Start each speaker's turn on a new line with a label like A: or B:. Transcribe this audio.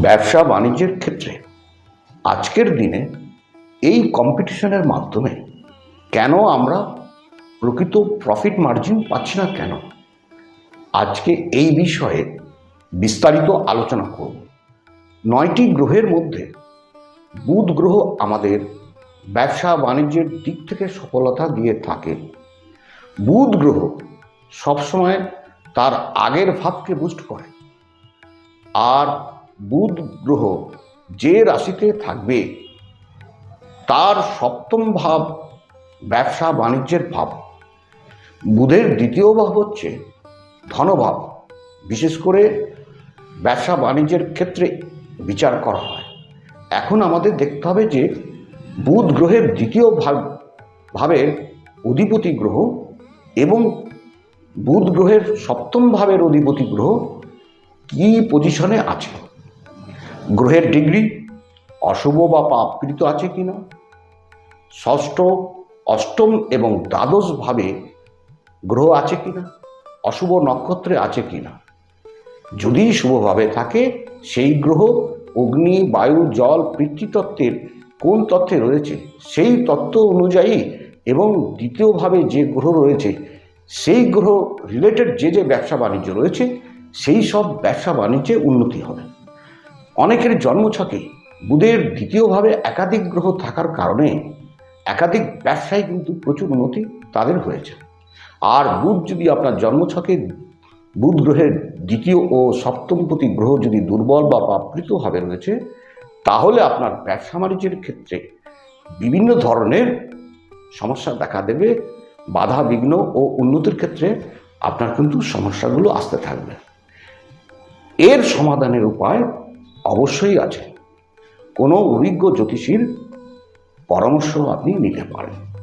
A: ব্যবসা বাণিজ্যের ক্ষেত্রে আজকের দিনে এই কম্পিটিশনের মাধ্যমে কেন আমরা প্রকৃত প্রফিট মার্জিন পাচ্ছি না কেন? আজকে এই বিষয়ে বিস্তারিত আলোচনা করব। নয়টি গ্রহের মধ্যে বুধ গ্রহ আমাদের ব্যবসা বাণিজ্যের দিক থেকে সফলতা দিয়ে থাকে। বুধ গ্রহ সবসময় তার আগের ভাবকে বুস্ট করে। আর বুধ গ্রহ যে রাশিতে থাকবে, তার সপ্তম ভাব ব্যবসা বাণিজ্যের ভাব। বুধের দ্বিতীয় ভাব হচ্ছে ধনভাব, বিশেষ করে ব্যবসা বাণিজ্যের ক্ষেত্রে বিচার করা হয়। এখন আমাদের দেখতে হবে যে বুধ গ্রহের দ্বিতীয় ভাব, ভাবের অধিপতি গ্রহ এবং বুধ গ্রহের সপ্তম ভাবের অধিপতি গ্রহ কী পজিশনে আছে? গ্রহের ডিগ্রি, অশুভ বা পাপকৃত আছে কি না? ষষ্ঠ, অষ্টম এবং দ্বাদশ ভাবে গ্রহ আছে কিনা অশুভ নক্ষত্রে আছে কি না? যদি শুভভাবে থাকে, সেই গ্রহ, অগ্নি, বায়ু, জল পৃথিতত্ত্বের কোন তত্ত্বে রয়েছে, সেই তত্ত্ব অনুযায়ী এবং দ্বিতীয়ভাবে যে গ্রহ রয়েছে, সেই গ্রহ রিলেটেড যে যে ব্যবসা বাণিজ্য রয়েছে, সেই সব ব্যবসা বাণিজ্যে উন্নতি হবে। অনেকের জন্মছকে বুধের দ্বিতীয়ভাবে একাধিক গ্রহ থাকার কারণে একাধিক ব্যবসায় কিন্তু প্রচুর উন্নতি তাদের হয়েছে। আর বুধ যদি আপনার জন্মছকে, বুধ গ্রহের দ্বিতীয় ও সপ্তমপতি গ্রহ যদি দুর্বল বা পাপকৃতভাবে রয়েছে, তাহলে আপনার ব্যবসা বাণিজ্যের ক্ষেত্রে বিভিন্ন ধরনের সমস্যা দেখা দেবে। বাধা বিঘ্ন ও উন্নতির ক্ষেত্রে আপনার কিন্তু সমস্যাগুলো আসতে থাকবে। এর সমাধানের উপায় অবশ্যই আছে। কোনো অভিজ্ঞ জ্যোতিষীর পরামর্শ আপনি নিতে পারেন।